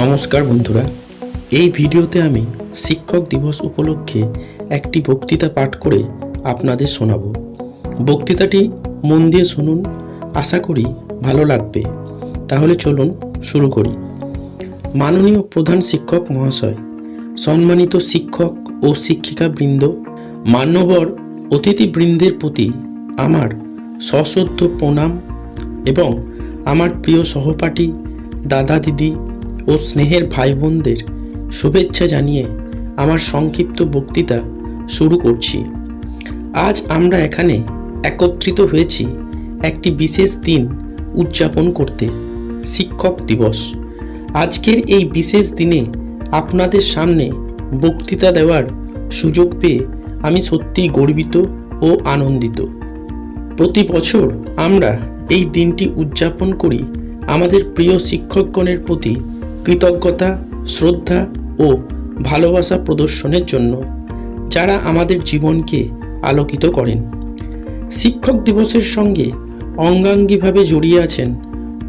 নমস্কার বন্ধুরা। এই ভিডিওতে আমি শিক্ষক দিবস উপলক্ষে একটি বক্তৃতা পাঠ করে আপনাদের শোনাব। বক্তৃতাটি মন দিয়ে শুনুন, আশা করি ভালো লাগবে। তাহলে চলুন শুরু করি। মাননীয় প্রধান শিক্ষক মহাশয়, সম্মানিত শিক্ষক ও শিক্ষিকা বৃন্দ মান্যবর অতিথিবৃন্দের প্রতি আমার সশ্রদ্ধ প্রণাম এবং আমার প্রিয় সহপাঠী দাদা দিদি ও স্নেহের ভাই বোনদের শুভেচ্ছা জানিয়ে আমার সংক্ষিপ্ত বক্তৃতা শুরু করছি। আজ আমরা এখানে একত্রিত হয়েছি একটি বিশেষ দিন উদযাপন করতে, শিক্ষক দিবস। আজকের এই বিশেষ দিনে আপনাদের সামনে বক্তৃতা দেওয়ার সুযোগ পেয়ে আমি সত্যিই গর্বিত ও আনন্দিত। প্রতি বছর আমরা এই দিনটি উদযাপন করি আমাদের প্রিয় শিক্ষকগণের প্রতি কৃতজ্ঞতা, শ্রদ্ধা ও ভালোবাসা প্রদর্শনের জন্য যারা আমাদের জীবনকে আলোকিত করেন। শিক্ষক দিবসের সঙ্গে অঙ্গাঙ্গিভাবে জড়িয়ে আছেন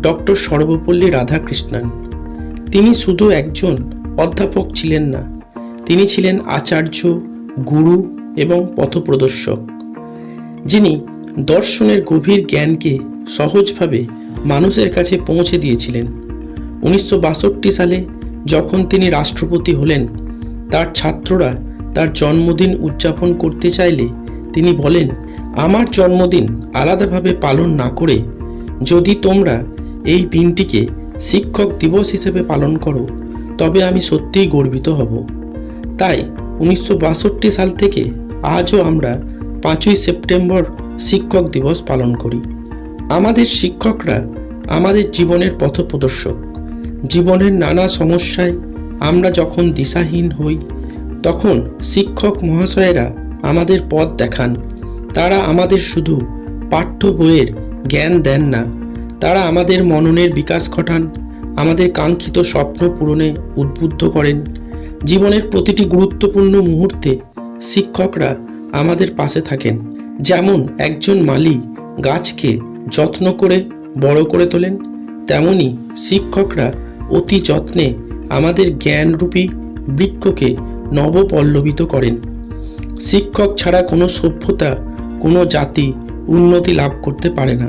ডক্টর সর্বপল্লী রাধাকৃষ্ণন। তিনি শুধু একজন অধ্যাপক ছিলেন না, তিনি ছিলেন আচার্য, গুরু এবং পথপ্রদর্শক, যিনি দর্শনের গভীর জ্ঞানকে সহজভাবে মানুষের কাছে পৌঁছে দিয়েছিলেন। উনিশশো বাষট্টি সালে যখন তিনি রাষ্ট্রপতি হলেন, তার ছাত্ররা তার জন্মদিন উদযাপন করতে চাইলে তিনি বলেন, আমার জন্মদিন আলাদাভাবে পালন না করে যদি তোমরা এই দিনটিকে শিক্ষক দিবস হিসেবে পালন করো, তবে আমি সত্যিই গর্বিত হব। তাই উনিশশো বাষট্টি সাল থেকে আজও আমরা পাঁচই সেপ্টেম্বর শিক্ষক দিবস পালন করি। আমাদের শিক্ষকরা আমাদের জীবনের পথপ্রদর্শক। জীবনের নানা সমস্যায় আমরা যখন দিশাহীন হই, তখন শিক্ষক মহাশয়েরা আমাদের পথ দেখান। তারা আমাদের শুধু পাঠ্য বইয়ের জ্ঞান দেন না, তারা আমাদের মননের বিকাশ ঘটান, আমাদের কাঙ্ক্ষিত স্বপ্ন পূরণে উদ্বুদ্ধ করেন। জীবনের প্রতিটি গুরুত্বপূর্ণ মুহূর্তে শিক্ষকরা আমাদের পাশে থাকেন। যেমন একজন মালি গাছকে যত্ন করে বড় করে তোলেন, তেমনি শিক্ষকরা অতি যত্নে আমাদের জ্ঞানরূপী বৃক্ষকে নবপল্লবিত করেন। শিক্ষক ছাড়া কোনো সভ্যতা, কোনো জাতি উন্নতি লাভ করতে পারে না।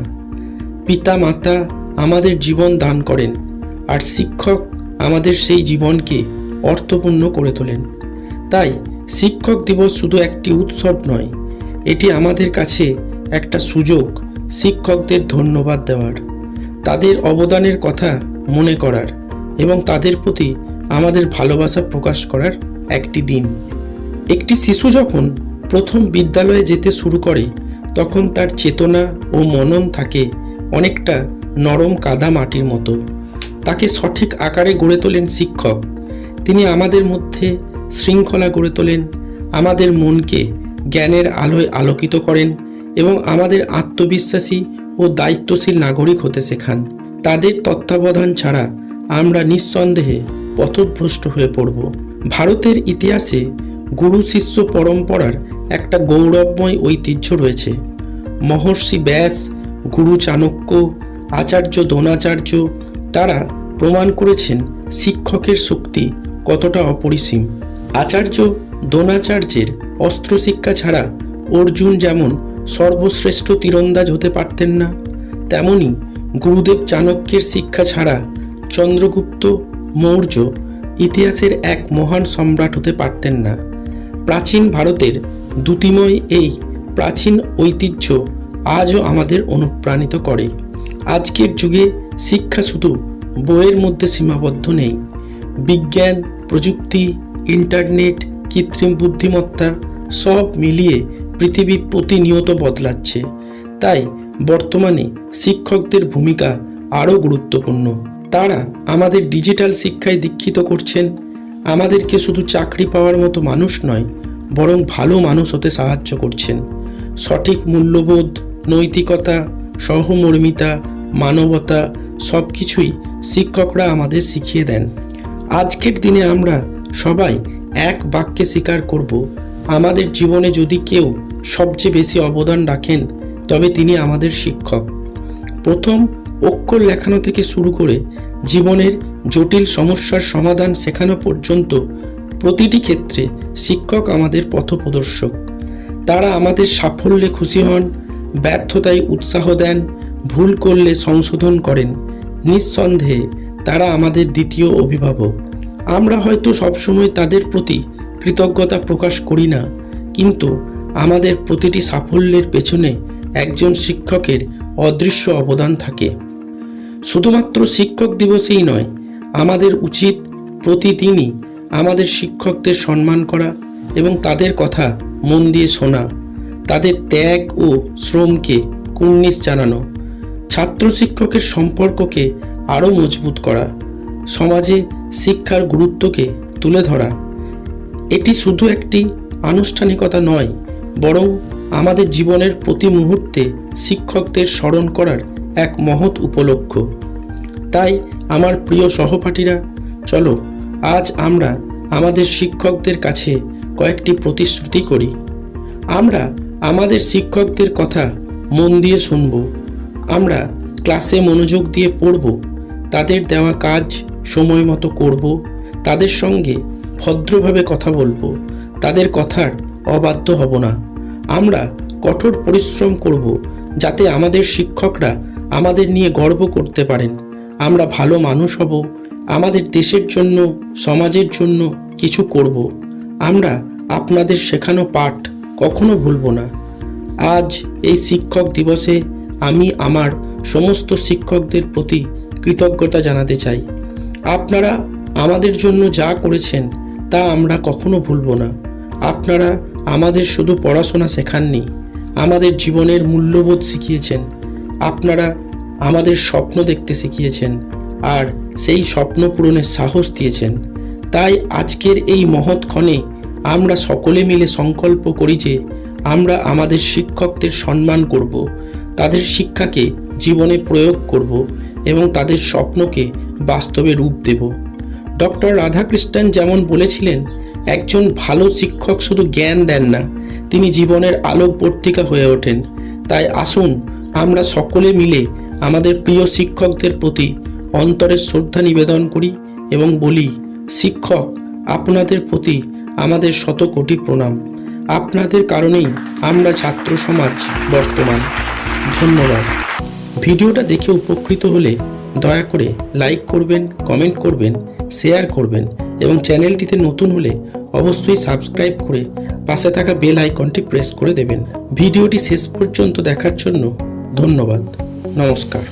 পিতা মাতা আমাদের জীবন দান করেন আর শিক্ষক আমাদের সেই জীবনকে অর্থপূর্ণ করে তোলেন। তাই শিক্ষক দিবস শুধু একটি উৎসব নয়, এটি আমাদের কাছে একটা সুযোগ শিক্ষকদের ধন্যবাদ দেওয়ার। তাদের অবদানের কথা মনে করার। এবং তাদের প্রতি আমাদের ভালোবাসা প্রকাশ করার একটি দিন। একটি শিশু যখন প্রথম বিদ্যালয়ে যেতে শুরু করে, তখন তার চেতনা ও মনন থাকে অনেকটা নরম কাদা মাটির মতো। তাকে সঠিক আকারে গড়ে তোলেন শিক্ষক। তিনি আমাদের মধ্যে শৃঙ্খলা গড়ে তোলেন, আমাদের মনকে জ্ঞানের আলোয় আলোকিত করেন এবং আমাদের আত্মবিশ্বাসী ও দায়িত্বশীল নাগরিক হতে শেখান। তাদের তত্ত্বাবধান ছাড়া আমরা নিঃসন্দেহে পথভ্রষ্ট হয়ে পড়ব। ভারতের ইতিহাসে গুরু শিষ্য পরম্পরার একটা গৌরবময় ঐতিহ্য রয়েছে। মহর্ষি ব্যাস, গুরু চাণক্য, আচার্য দ্রোণাচার্য তারা প্রমাণ করেছেন শিক্ষকের শক্তি কতটা অপরিসীম। আচার্য দ্রোণাচার্যের অস্ত্রশিক্ষা ছাড়া অর্জুন যেমন সর্বশ্রেষ্ঠ তীরন্দাজ হতে পারতেন না, তেমনি গুরুদেব চাণক্যের শিক্ষা ছাড়া চন্দ্রগুপ্ত, মৌর্য ইতিহাসের এক মহান সম্রাট হতে পারতেন না। প্রাচীন ভারতের দ্যুতিময় এই প্রাচীন ঐতিহ্য আজও আমাদের অনুপ্রাণিত করে। আজকের যুগে শিক্ষা শুধু বইয়ের মধ্যে সীমাবদ্ধ নেই। বিজ্ঞান, প্রযুক্তি, ইন্টারনেট, কৃত্রিম বুদ্ধিমত্তা সব মিলিয়ে পৃথিবী প্রতিনিয়ত বদলাচ্ছে। তাই বর্তমানে শিক্ষকদের ভূমিকা আরও গুরুত্বপূর্ণ। তারা আমাদের ডিজিটাল শিক্ষায় দীক্ষিত করছেন। আমাদেরকে শুধু চাকরি পাওয়ার মতো মানুষ নয়, বরং ভালো মানুষ হতে সাহায্য করছেন। সঠিক মূল্যবোধ, নৈতিকতা, সহমর্মিতা, মানবতা সব কিছুই শিক্ষকরা আমাদের শিখিয়ে দেন। আজকের দিনে আমরা সবাই এক বাক্যে স্বীকার করব, আমাদের জীবনে যদি কেউ সবচেয়ে বেশি অবদান রাখেন, তবে তিনি আমাদের শিক্ষক। প্রথম অক্ষর লেখানো থেকে শুরু করে জীবনের জটিল সমস্যার সমাধান শেখানো পর্যন্ত প্রতিটি ক্ষেত্রে শিক্ষক আমাদের পথপ্রদর্শক। তারা আমাদের সাফল্যে খুশি হন, ব্যর্থতায় উৎসাহ দেন, ভুল করলে সংশোধন করেন। নিঃসন্দেহে তারা আমাদের দ্বিতীয় অভিভাবক। আমরা হয়তো সবসময় তাদের প্রতি কৃতজ্ঞতা প্রকাশ করি না, কিন্তু আমাদের প্রতিটি সাফল্যের পেছনে একজন শিক্ষকের অদৃশ্য অবদান থাকে। শুধুমাত্র শিক্ষক দিবসেই নয়, আমাদের উচিত প্রতিদিনই আমাদের শিক্ষকদের সম্মান করা এবং তাদের কথা মন দিয়ে শোনা, তাদের ত্যাগ ও শ্রমকে কুর্নিশ জানানো, ছাত্র শিক্ষকের সম্পর্ককে আরও মজবুত করা, সমাজে শিক্ষার গুরুত্বকে তুলে ধরা। এটি শুধু একটি আনুষ্ঠানিকতা নয়, বরং আমাদের জীবনের প্রতি মুহূর্তে শিক্ষকদের স্মরণ করার এক মহৎ উপলক্ষ। তাই আমার প্রিয় সহপাঠীরা, চলো আজ আমরা আমাদের শিক্ষকদের কাছে কয়েকটি প্রতিশ্রুতি করি। আমরা আমাদের শিক্ষকদের কথা মন দিয়ে শুনব। আমরা ক্লাসে মনোযোগ দিয়ে পড়ব। তাদের দেওয়া কাজ সময় মতো করব। তাদের সঙ্গে ভদ্রভাবে কথা বলব। তাদের কথার অবাধ্য হব না। আমরা কঠোর পরিশ্রম করব যাতে আমাদের শিক্ষকরা আমাদের নিয়ে গর্ব করতে পারেন। আমরা ভালো মানুষ হব। আমাদের দেশের জন্য, সমাজের জন্য কিছু করব। আমরা আপনাদের শেখানো পাঠ কখনো ভুলব না। আজ এই শিক্ষক দিবসে আমি আমার সমস্ত শিক্ষকদের প্রতি কৃতজ্ঞতা জানাতে চাই। আপনারা আমাদের জন্য যা করেছেন তা আমরা কখনো ভুলব না। আপনারা আমাদের শুধু পড়াশোনা শেখাননি, আমাদের জীবনের মূল্যবোধ শিখিয়েছেন। আপনারা আমাদের স্বপ্ন দেখতে শিখিয়েছেন আর সেই স্বপ্ন পূরণের সাহস দিয়েছেন। তাই আজকের এই মহৎ ক্ষণে আমরা সকলে মিলে সংকল্প করি যে আমরা আমাদের শিক্ষকদের সম্মান করব, তাদের শিক্ষাকে জীবনে প্রয়োগ করব এবং তাদের স্বপ্নকে বাস্তবে রূপ দেব। ডক্টর রাধাকৃষ্ণন যেমন বলেছিলেন, একজন ভালো শিক্ষক শুধু জ্ঞান দেন না, তিনি জীবনের আলোকবর্তিকা হয়ে ওঠেন। তাই আসুন আমরা সকলে মিলে আমাদের প্রিয় শিক্ষকদের প্রতি অন্তরের শ্রদ্ধা নিবেদন করি এবং বলি, শিক্ষক, আপনাদের প্রতি আমাদের শত কোটি প্রণাম। আপনাদের কারণেই আমরা ছাত্র সমাজ বর্তমান। ধন্যবাদ। ভিডিওটা দেখে উপকৃত হলে দয়া করে লাইক করবেন, কমেন্ট করবেন, শেয়ার করবেন এবং চ্যানেলটিতে নতুন হলে অবশ্যই সাবস্ক্রাইব করে পাশে থাকা বেল আইকনটি প্রেস করে দেবেন। ভিডিওটি শেষ পর্যন্ত দেখার জন্য ধন্যবাদ। নমস্কার।